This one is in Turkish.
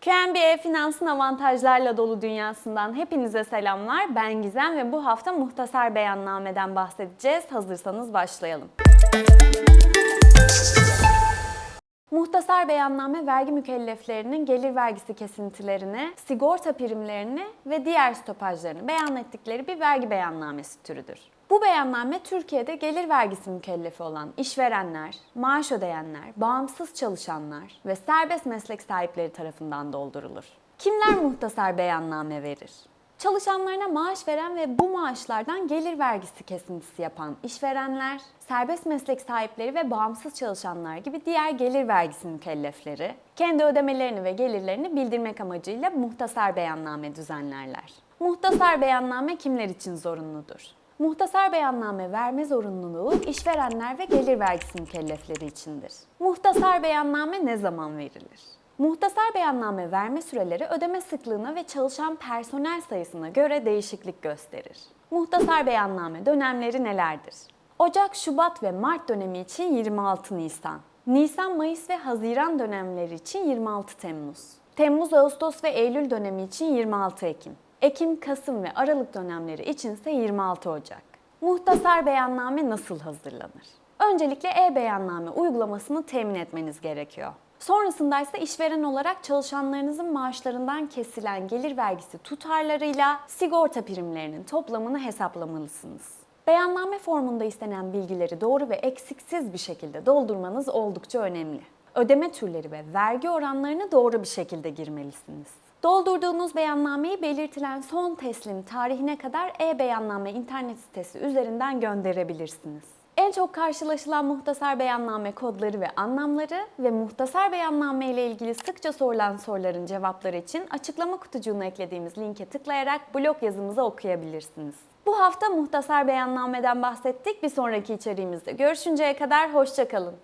QNB Finans'ın avantajlarla dolu dünyasından hepinize selamlar. Ben Gizem ve bu hafta muhtasar beyannameden bahsedeceğiz. Hazırsanız başlayalım. Muhtasar beyanname vergi mükelleflerinin gelir vergisi kesintilerini, sigorta primlerini ve diğer stopajlarını beyan ettikleri bir vergi beyannamesi türüdür. Bu beyanname Türkiye'de gelir vergisi mükellefi olan işverenler, maaş ödeyenler, bağımsız çalışanlar ve serbest meslek sahipleri tarafından doldurulur. Kimler muhtasar beyanname verir? Çalışanlarına maaş veren ve bu maaşlardan gelir vergisi kesintisi yapan işverenler, serbest meslek sahipleri ve bağımsız çalışanlar gibi diğer gelir vergisi mükellefleri, kendi ödemelerini ve gelirlerini bildirmek amacıyla muhtasar beyanname düzenlerler. Muhtasar beyanname kimler için zorunludur? Muhtasar beyanname verme zorunluluğu işverenler ve gelir vergisi mükellefleri içindir. Muhtasar beyanname ne zaman verilir? Muhtasar beyanname verme süreleri ödeme sıklığına ve çalışan personel sayısına göre değişiklik gösterir. Muhtasar beyanname dönemleri nelerdir? Ocak, Şubat ve Mart dönemi için 26 Nisan. Nisan, Mayıs ve Haziran dönemleri için 26 Temmuz. Temmuz, Ağustos ve Eylül dönemi için 26 Ekim. Ekim, Kasım ve Aralık dönemleri için ise 26 Ocak. Muhtasar beyanname nasıl hazırlanır? Öncelikle e-beyanname uygulamasını temin etmeniz gerekiyor. Sonrasında ise işveren olarak çalışanlarınızın maaşlarından kesilen gelir vergisi tutarlarıyla sigorta primlerinin toplamını hesaplamalısınız. Beyanname formunda istenen bilgileri doğru ve eksiksiz bir şekilde doldurmanız oldukça önemli. Ödeme türleri ve vergi oranlarını doğru bir şekilde girmelisiniz. Doldurduğunuz beyannameyi belirtilen son teslim tarihine kadar e-beyanname internet sitesi üzerinden gönderebilirsiniz. En çok karşılaşılan muhtasar beyanname kodları ve anlamları ve muhtasar beyanname ile ilgili sıkça sorulan soruların cevapları için açıklama kutucuğuna eklediğimiz linke tıklayarak blog yazımızı okuyabilirsiniz. Bu hafta muhtasar beyannameden bahsettik. Bir sonraki içeriğimizde görüşünceye kadar hoşçakalın.